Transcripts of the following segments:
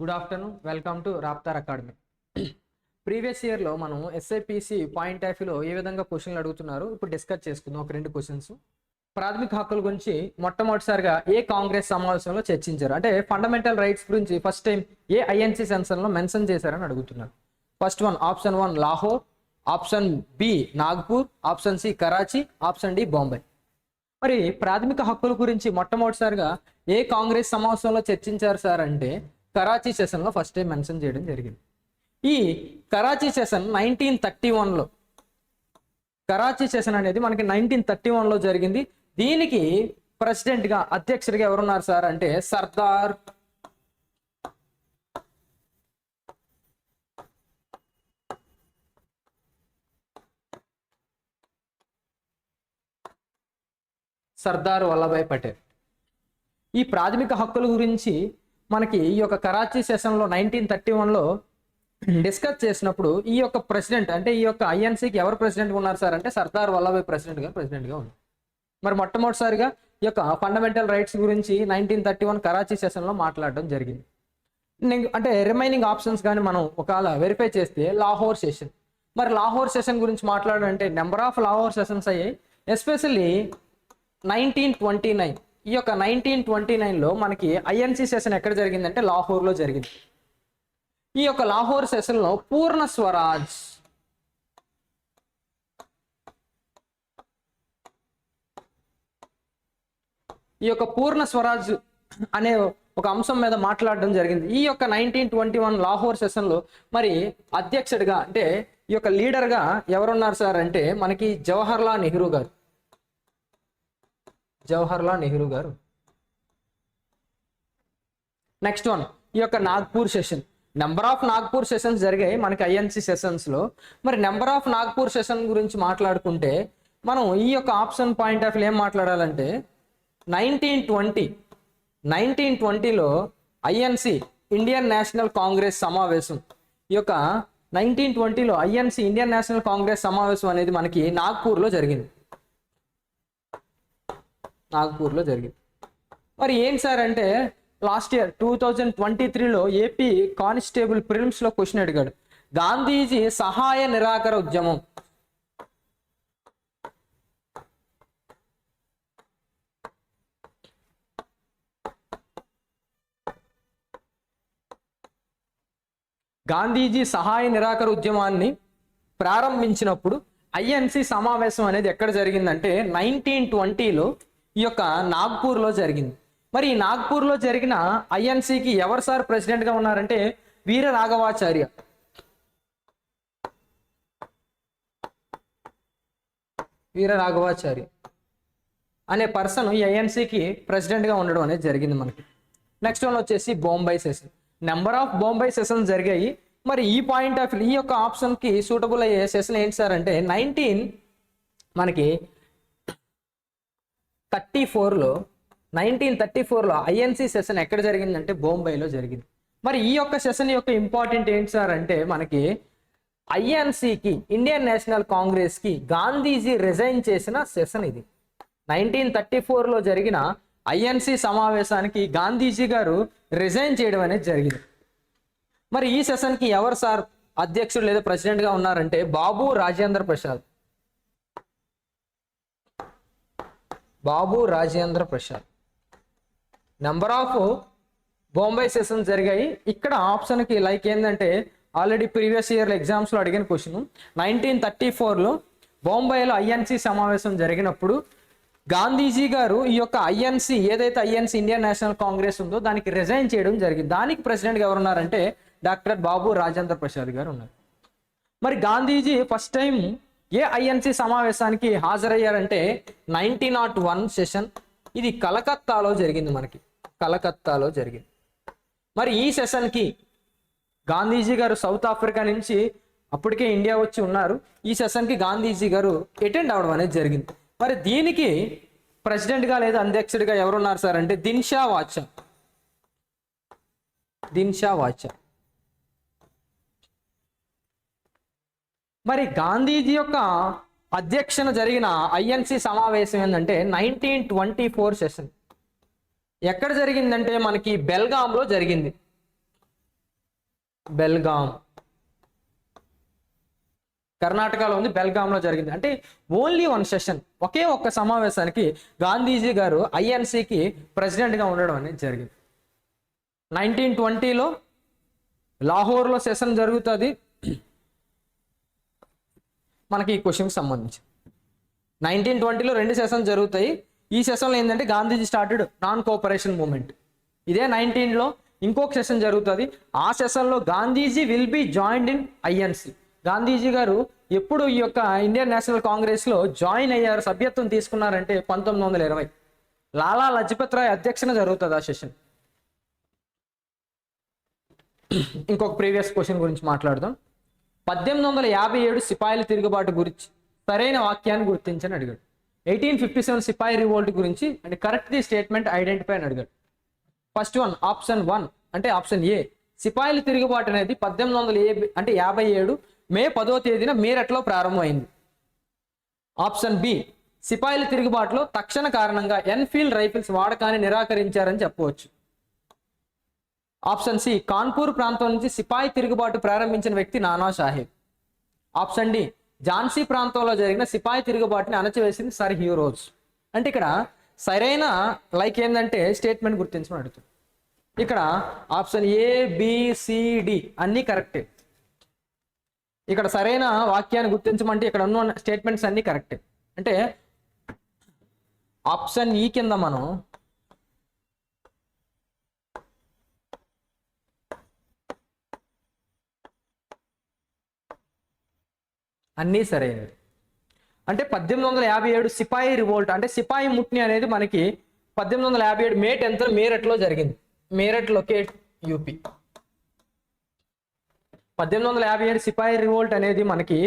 Good afternoon welcome to Raftaar academy. Previous ఇయర్లో మనం SIPC point of వ్యూలో ఏ విధంగా క్వశ్చన్లు అడుగుతున్నారు ఇప్పుడు డిస్కస్ చేసుకుందాం ఒక రెండు క్వశ్చన్స్. ప్రాథమిక హక్కుల గురించి మొట్టమొదటిసారిగా ఏ కాంగ్రెస్ సమావేశంలో చర్చించారు? అంటే ఫండమెంటల్ రైట్స్ గురించి ఫస్ట్ టైం ఏ ఐఎన్సి సెన్సన్లో మెన్షన్ చేశారని అడుగుతున్నారు. First one option one Lahore option B Nagpur option C Karachi option D Bombay మరి ప్రాథమిక హక్కుల గురించి మొట్టమొదటిసారిగా ఏ కాంగ్రెస్ సమావేశంలో చర్చించారు సార్ అంటే కరాచీ సెషన్లో ఫస్ట్ టైం మెన్షన్ చేయడం జరిగింది. ఈ కరాచీ సెషన్ నైన్టీన్ థర్టీ వన్లో కరాచీ సెషన్ అనేది మనకి నైన్టీన్ థర్టీ వన్లో జరిగింది. దీనికి ప్రెసిడెంట్గా అధ్యక్షుడిగా ఎవరున్నారు సార్ అంటే సర్దార్ సర్దార్ వల్లభాయ్ పటేల్. ఈ ప్రాథమిక హక్కుల గురించి మనకి ఈ యొక్క కరాచీ సెషన్లో నైన్టీన్ థర్టీ వన్లో డిస్కస్ చేసినప్పుడు ఈ యొక్క ప్రెసిడెంట్ అంటే ఈ యొక్క ఐఎన్సీకి ఎవరు ప్రెసిడెంట్గా ఉన్నారు సార్? అంటే సర్దార్ వల్లభాయ్ ప్రెసిడెంట్గా ప్రెసిడెంట్గా ఉంది మరి మొట్టమొదటిసారిగా ఈ యొక్క ఫండమెంటల్ రైట్స్ గురించి నైన్టీన్ థర్టీ వన్ కరాచీ సెషన్లో మాట్లాడడం జరిగింది. నేను అంటే రిమైనింగ్ ఆప్షన్స్ కానీ మనం ఒకవేళ వెరిఫై చేస్తే లాహోర్ సెషన్ మరి లాహోర్ సెషన్ గురించి మాట్లాడాలంటే నెంబర్ ఆఫ్ లాహోర్ సెషన్స్ అయ్యాయి ఎస్పెషల్లీ నైన్టీన్ ట్వంటీ నైన్ ఈ యొక్క నైన్టీన్ ట్వంటీ నైన్లో మనకి ఐఎన్సి సెషన్ ఎక్కడ జరిగిందంటే లాహోర్లో జరిగింది. ఈ యొక్క లాహోర్ సెషన్లో పూర్ణ స్వరాజ్. ఈ యొక్క పూర్ణ స్వరాజ్ అనే ఒక అంశం మీద మాట్లాడడం జరిగింది. ఈ యొక్క నైన్టీన్ ట్వంటీ వన్ లాహోర్ సెషన్లో మరి అధ్యక్షుడిగా అంటే ఈ యొక్క లీడర్గా ఎవరున్నారు సార్ అంటే మనకి జవహర్లాల్ నెహ్రూ గారు. జవహర్లాల్ నెహ్రూ గారు. నెక్స్ట్ వన్ ఈ యొక్క Nagpur session number of Nagpur sessions జరిగాయి మనకి ఐఎన్సి సెషన్స్లో మరి నెంబర్ ఆఫ్ నాగ్పూర్ సెషన్ గురించి మాట్లాడుకుంటే మనం ఈ యొక్క ఆప్షన్ పాయింట్ ఆఫ్ ఏం మాట్లాడాలంటే నైన్టీన్ ట్వంటీ నైన్టీన్ ట్వంటీలో ఐఎన్సి ఇండియన్ నేషనల్ కాంగ్రెస్ సమావేశం. ఈ యొక్క నైన్టీన్ ట్వంటీలో ఐఎన్సి ఇండియన్ నేషనల్ కాంగ్రెస్ సమావేశం అనేది మనకి నాగ్పూర్లో జరిగింది. నాగపూర్లో జరిగింది. మరి ఏం సార్ అంటే last year two thousand twenty త్రీలో ఏపీ కానిస్టేబుల్ ప్రిలిమ్స్లో క్వశ్చన్ అడిగాడు. గాంధీజీ సహాయ నిరాకర ఉద్యమం. గాంధీజీ సహాయ నిరాకర ఉద్యమాన్ని ప్రారంభించినప్పుడు ఐఎన్సి సమావేశం అనేది ఎక్కడ జరిగిందంటే నైన్టీన్ ట్వంటీలో ఈ యొక్క నాగ్పూర్లో జరిగింది. మరి ఈ నాగ్పూర్లో జరిగిన ఐఎన్సీకి ఎవరు సార్ ప్రెసిడెంట్గా ఉన్నారంటే వీర రాఘవాచార్య వీర రాఘవాచార్య అనే పర్సన్ ఈ ఐఎన్సీకి ప్రెసిడెంట్గా ఉండడం అనేది జరిగింది మనకి. నెక్స్ట్ వన్ వచ్చేసి Bombay session. Number of Bombay sessions జరిగాయి. మరి ఈ పాయింట్ ఆఫ్ ఈ యొక్క ఆప్షన్కి సూటబుల్ అయ్యే సెషన్ ఏంటి సార్ అంటే నైన్టీన్ మనకి థర్టీ ఫోర్లో నైన్టీన్ థర్టీ ఫోర్లో ఐఎన్సి సెషన్ ఎక్కడ జరిగిందంటే బొంబైలో జరిగింది. మరి ఈ యొక్క సెషన్ యొక్క ఇంపార్టెంట్ ఏంటి సార్ అంటే మనకి ఐఎన్సీకి ఇండియన్ నేషనల్ కాంగ్రెస్కి గాంధీజీ రిజైన్ చేసిన సెషన్ ఇది. నైన్టీన్ థర్టీ ఫోర్లో జరిగిన ఐఎన్సి సమావేశానికి గాంధీజీ గారు రిజైన్ చేయడం అనేది జరిగింది. మరి ఈ సెషన్కి ఎవరు సార్ అధ్యక్షుడు లేదా ప్రెసిడెంట్గా ఉన్నారంటే Babu Rajendra Prasad. Babu Rajendra Prasad. Number of Bombay sessions జరిగాయి. ఇక్కడ ఆప్షన్కి లైక్ ఏంటంటే ఆల్రెడీ ప్రీవియస్ ఇయర్ ఎగ్జామ్స్లో అడిగిన క్వశ్చన్ నైన్టీన్ థర్టీ ఫోర్లో బొంబాయిలో ఐఎన్సి సమావేశం జరిగినప్పుడు గాంధీజీ గారు ఈ యొక్క ఐఎన్సి ఏదైతే ఐఎన్సి ఇండియన్ నేషనల్ కాంగ్రెస్ ఉందో దానికి రిజైన్ చేయడం జరిగింది. దానికి ప్రెసిడెంట్గా ఎవరున్నారంటే డాక్టర్ బాబు రాజేంద్ర ప్రసాద్ గారు ఉన్నారు. మరి గాంధీజీ ఫస్ట్ టైం ఏఐఎన్సి సమావేశానికి హాజరయ్యారంటే నైన్టీన్ నాట్ వన్ సెషన్. ఇది కలకత్తాలో జరిగింది మనకి. కలకత్తాలో జరిగింది. మరి ఈ సెషన్కి గాంధీజీ గారు సౌత్ ఆఫ్రికా నుంచి అప్పటికే ఇండియా వచ్చి ఉన్నారు. ఈ సెషన్కి గాంధీజీ గారు అటెండ్ అవడం అనేది జరిగింది. మరి దీనికి ప్రెసిడెంట్గా లేదా అధ్యక్షుడిగా ఎవరున్నారు సార్ అంటే దిన్షా వాచా. దిన్షా వాచా. మరి గాంధీజీ యొక్క అధ్యక్షన జరిగిన ఐఎన్సి సమావేశం ఏంటంటే నైన్టీన్ ట్వంటీ ఫోర్ సెషన్ ఎక్కడ జరిగిందంటే మనకి బెల్గాంలో జరిగింది. బెల్గాం. కర్ణాటకలో ఉంది బెల్గాంలో జరిగింది. అంటే ఓన్లీ వన్ సెషన్ ఒకే ఒక్క సమావేశానికి గాంధీజీ గారు ఐఎన్సీకి ప్రెసిడెంట్గా ఉండడం అనేది జరిగింది. నైన్టీన్ ట్వంటీలో లాహోర్లో సెషన్ జరుగుతుంది. మనకి ఈ క్వశ్చన్కి సంబంధించి. నైన్టీన్ ట్వంటీలో రెండు సెషన్స్ జరుగుతాయి. ఈ సెషన్లో ఏంటంటే Gandhiji started non cooperation movement ఇదే నైన్టీన్లో ఇంకొక సెషన్ జరుగుతుంది. ఆ సెషన్లో Gandhiji will be joined in INC Gandhiji గారు ఎప్పుడు ఈ యొక్క ఇండియన్ నేషనల్ కాంగ్రెస్లో జాయిన్ అయ్యారు సభ్యత్వం తీసుకున్నారంటే పంతొమ్మిది వందల ఇరవై. లాలా లజపత్ రాయ్ అధ్యక్షన జరుగుతుంది ఆ సెషన్ ఇంకొక ప్రీవియస్ క్వశ్చన్ గురించి మాట్లాడదాం. పద్దెనిమిది వందల యాభై ఏడు సిపాయిల తిరుగుబాటు గురించి సరైన వాక్యాన్ని గుర్తించని అడిగాడు. Eighteen fifty seven sepoy revolt గురించి and correct the statement identify అని అడిగాడు. ఫస్ట్ వన్ ఆప్షన్ వన్ అంటే ఆప్షన్ ఏ సిపాయిల తిరుగుబాటు అనేది పద్దెనిమిది వందల ఏ అంటే యాభై ఏడు మే పదో తేదీన మీరట్లో ప్రారంభమైంది. ఆప్షన్ బి సిపాయిల తిరుగుబాటులో తక్షణ కారణంగా ఎన్ఫీల్డ్ రైఫిల్స్ వాడకాన్ని నిరాకరించారని చెప్పవచ్చు. ఆప్షన్ సి కాన్పూర్ ప్రాంతం నుంచి సిపాయి తిరుగుబాటు ప్రారంభించిన వ్యక్తి నానా సాహెబ్ ఆప్షన్ డి ఝాన్సీ ప్రాంతంలో జరిగిన సిపాయి తిరుగుబాటుని అణచివేసింది సర్ హీరోజ్ అంటే ఇక్కడ సరైన లైక్ ఏంటంటే స్టేట్మెంట్ గుర్తించమని అడుగుతుంది ఇక్కడ ఆప్షన్ ఏ బిసిడి అన్నీ కరెక్టే. ఇక్కడ సరైన వాక్యాన్ని గుర్తించమంటే ఇక్కడ ఉన్న స్టేట్మెంట్స్ అన్నీ కరెక్టే. అంటే ఆప్షన్ ఈ కింద మనం అన్నీ సరైనవి. అంటే పద్దెనిమిది వందల యాభై ఏడు సిపాయి రివోల్ట్ అంటే సిపాయి ముట్ని అనేది మనకి పద్దెనిమిది వందల యాభై ఏడు మే టెన్త్ మేరట్లో జరిగింది. Meerut locate UP. పద్దెనిమిది వందల యాభై ఏడు సిపాయి రివోల్ట్ అనేది మనకి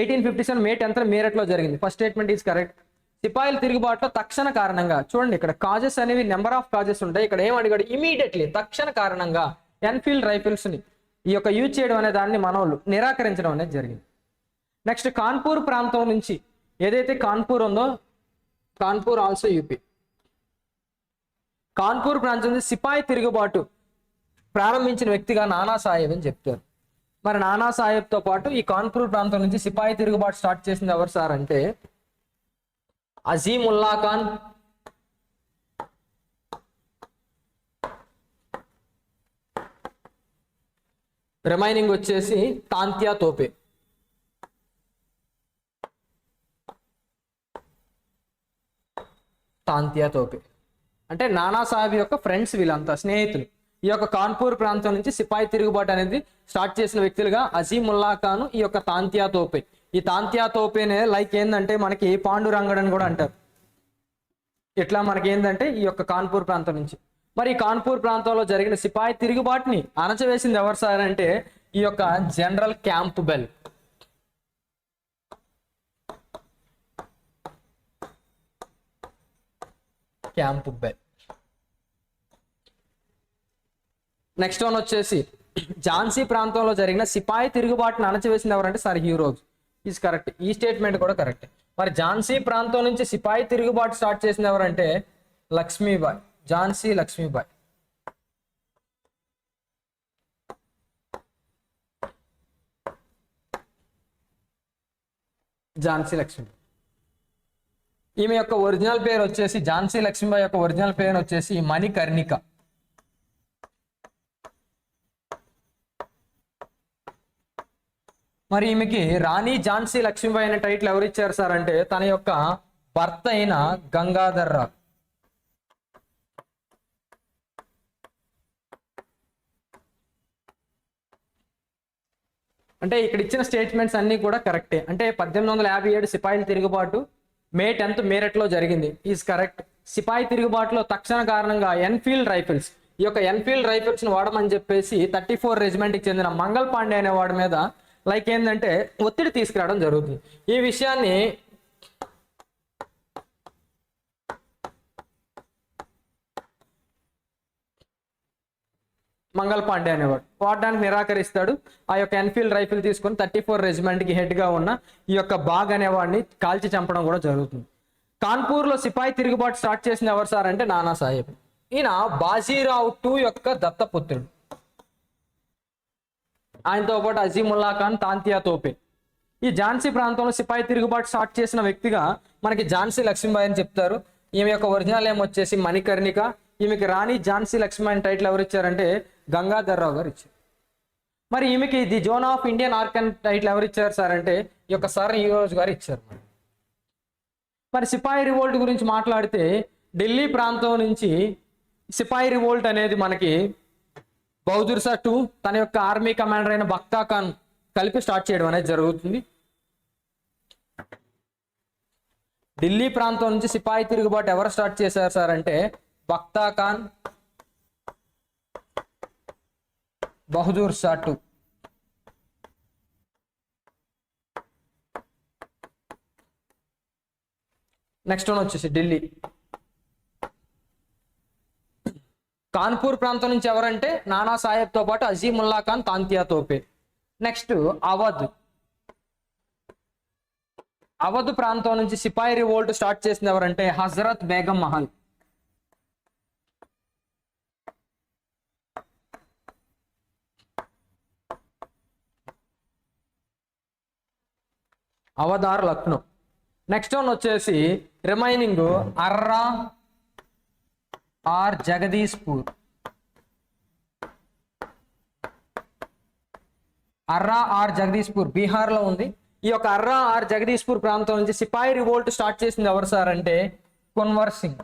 eighteen fifty seven May tenth మేరట్లో జరిగింది. ఫస్ట్ స్టేట్మెంట్ ఈజ్ కరెక్ట్ సిపాయిల తిరుగుబాటులో తక్షణ కారణంగా చూడండి ఇక్కడ కాజెస్ అనేవి నెంబర్ ఆఫ్ కాజెస్ ఉంటాయి. ఇక్కడ ఏం అడిగాడు? ఇమీడియట్లీ తక్షణ కారణంగా ఎన్ఫీల్డ్ రైఫిల్స్ని ఈ యొక్క యూజ్ చేయడం అనే దాన్ని మనోళ్ళు నిరాకరించడం అనేది జరిగింది. నెక్స్ట్ కాన్పూర్ ప్రాంతం నుంచి ఏదైతే కాన్పూర్ ఉందో కాన్పూర్ ఆల్సో యూపీ కాన్పూర్ ప్రాంతం నుంచి సిపాయి తిరుగుబాటు ప్రారంభించిన వ్యక్తిగా నానా సాహెబ్ అని చెప్తారు. మరి నానా సాహెబ్తో పాటు ఈ కాన్పూర్ ప్రాంతం నుంచి సిపాయి తిరుగుబాటు స్టార్ట్ చేసింది ఎవరు సార్ అంటే అజీముల్లా ఖాన్ రిమైనింగ్ వచ్చేసి తాంత్యా తోపే. తాంతియా తోపే అంటే నానాసాహెబ్ యొక్క ఫ్రెండ్స్ వీళ్ళంతా స్నేహితులు. ఈ యొక్క కాన్పూర్ ప్రాంతం నుంచి సిపాయి తిరుగుబాటు అనేది స్టార్ట్ చేసిన వ్యక్తులుగా అజీముల్లా ఖాన్ ఈ యొక్క తాంతియా తోపే ఈ తాంతియా తోపేనే లైక్ ఏంటంటే మనకి పాండురంగడ్ అని కూడా అంటారు. ఇట్లా మనకి ఏంటంటే ఈ యొక్క కాన్పూర్ ప్రాంతం నుంచి. మరి ఈ కాన్పూర్ ప్రాంతంలో జరిగిన సిపాయి తిరుగుబాటుని అణచవేసింది ఎవరు సార్ అంటే ఈ యొక్క general Campbell. Campbell next one వచ్చేసి ఝాన్సీ ప్రాంతంలో జరిగిన సిపాయి తిరుగుబాటును అణచివేసింది ఎవరంటే sir Hugh Rose is correct ఈ స్టేట్మెంట్ కూడా కరెక్ట్ మరి ఝాన్సీ ప్రాంతం నుంచి సిపాయి తిరుగుబాటు స్టార్ట్ చేసింది ఎవరంటే లక్ష్మీబాయ్. ఝాన్సీ లక్ష్మీబాయ్. ఝాన్సీ లక్ష్మీబాయ్. ఈమె యొక్క ఒరిజినల్ పేరు వచ్చేసి ఝాన్సీ లక్ష్మీబాయి యొక్క ఒరిజినల్ పేరు వచ్చేసి మణికర్ణిక మరి ఈమెకి రాణి ఝాన్సీ లక్ష్మీబాయి అనే టైటిల్ ఎవరు ఇచ్చారు సార్ అంటే తన యొక్క భర్త అయిన గంగాధర్ రావు. అంటే ఇక్కడ ఇచ్చిన స్టేట్మెంట్స్ అన్ని కూడా కరెక్టే అంటే పద్దెనిమిది వందల యాభై ఏడు సిపాయిల తిరుగుబాటు మే టెన్త్ మేరట్లో జరిగింది. ఈజ్ కరెక్ట్ సిపాయి తిరుగుబాటులో తక్షణ కారణంగా ఎన్ఫీల్డ్ రైఫిల్స్ ఈ యొక్క ఎన్ఫీల్డ్ రైఫిల్స్ని వాడమని చెప్పేసి థర్టీ ఫోర్ రెజిమెంట్కి చెందిన మంగళ్ పాండే అనేవాడి మీద లైక్ ఏంటంటే ఒత్తిడి తీసుకురావడం జరుగుతుంది. ఈ విషయాన్ని మంగళ పాండే అనేవాడు. పోవడానికి నిరాకరిస్తాడు. ఆ యొక్క ఎన్ఫీల్డ్ రైఫిల్ తీసుకొని థర్టీ ఫోర్ రెజిమెంట్కి హెడ్గా ఉన్న ఈ యొక్క బాగ్ అనేవాడిని కాల్చి చంపడం కూడా జరుగుతుంది. కాన్పూర్లో సిపాయి తిరుగుబాటు స్టార్ట్ చేసింది ఎవరు సార్ అంటే నానా సాహెబ్. ఈయన బాజీరావు టూ యొక్క దత్తపుత్రుడు. ఆయనతో పాటు అజీముల్లా ఖాన్ తాంతియా తోపే. ఈ ఝాన్సీ ప్రాంతంలో సిపాయి తిరుగుబాటు స్టార్ట్ చేసిన వ్యక్తిగా మనకి ఝాన్సీ లక్ష్మీబాయి అని చెప్తారు. ఈమె యొక్క ఒరిజినల్ ఏం వచ్చేసి మణికర్ణిక. ఈమెకి రాణి ఝాన్సీ లక్ష్మీబాయి టైటిల్ ఎవరు ఇచ్చారంటే గంగాధర్రావు గారు ఇచ్చారు మరి ఈమెకి the Joan of Indian Arc title ఎవరు ఇచ్చారు సార్ అంటే ఈ యొక్క సర్ యువరాజ్ గారు ఇచ్చారు మరి. మరి సిపాయి రివోల్ట్ గురించి మాట్లాడితే ఢిల్లీ ప్రాంతం నుంచి సిపాయి రివోల్ట్ అనేది మనకి బౌదూర్ షా టూ తన యొక్క ఆర్మీ కమాండర్ అయిన బక్తా ఖాన్ కలిపి స్టార్ట్ చేయడం అనేది జరుగుతుంది ఢిల్లీ ప్రాంతం నుంచి సిపాయి తిరుగుబాటు ఎవరు స్టార్ట్ చేశారు సార్ అంటే బక్తా ఖాన్ బహదూర్ సాటు. నెక్స్ట్ వన్ వచ్చేసి ఢిల్లీ. కాన్పూర్ ప్రాంతం నుంచి ఎవరంటే నానా సాహెబ్తో పాటు అజీముల్లా ఖాన్ తాంతియా తోపే. నెక్స్ట్ అవధ్. అవధ్ ప్రాంతం నుంచి సిపాయి రివోల్ట్ స్టార్ట్ చేసింది ఎవరంటే హజరత్ బేగం మహల్ అవధార్ లక్నో నెక్స్ట్ వన్ వచ్చేసి remaining Arrah or Jagdishpur Arrah or Jagdishpur బీహార్లో ఉంది. ఈ యొక్క అర్రా ఆర్ జగదీష్పూర్ ప్రాంతం నుంచి సిపాయి రివోల్ట్ స్టార్ట్ చేసింది ఎవరు సార్ అంటే కున్వర్ సింగ్.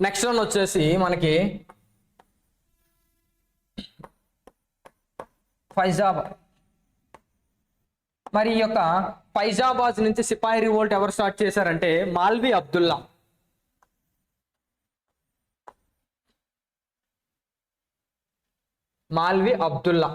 నెక్స్ట్ వన్ వచ్చేసి మనకి ఫైజాబాద్ మరి ఈ యొక్క ఫైజాబాద్ నుంచి సిపాయి రివోల్ట్ ఎవరు స్టార్ట్ చేశారంటే మాల్వి అబ్దుల్లా. మాల్వి అబ్దుల్లా.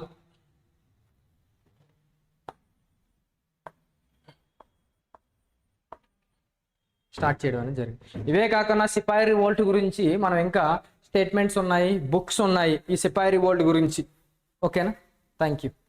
స్టార్ట్ చేయడం అనేది జరిగింది. ఇవే కాకుండా సిపాయి రివోల్ట్ గురించి మనం ఇంకా స్టేట్మెంట్స్ ఉన్నాయి బుక్స్ ఉన్నాయి ఈ సిపాయి రివోల్ట్ గురించి. ఓకేనా? Thank you.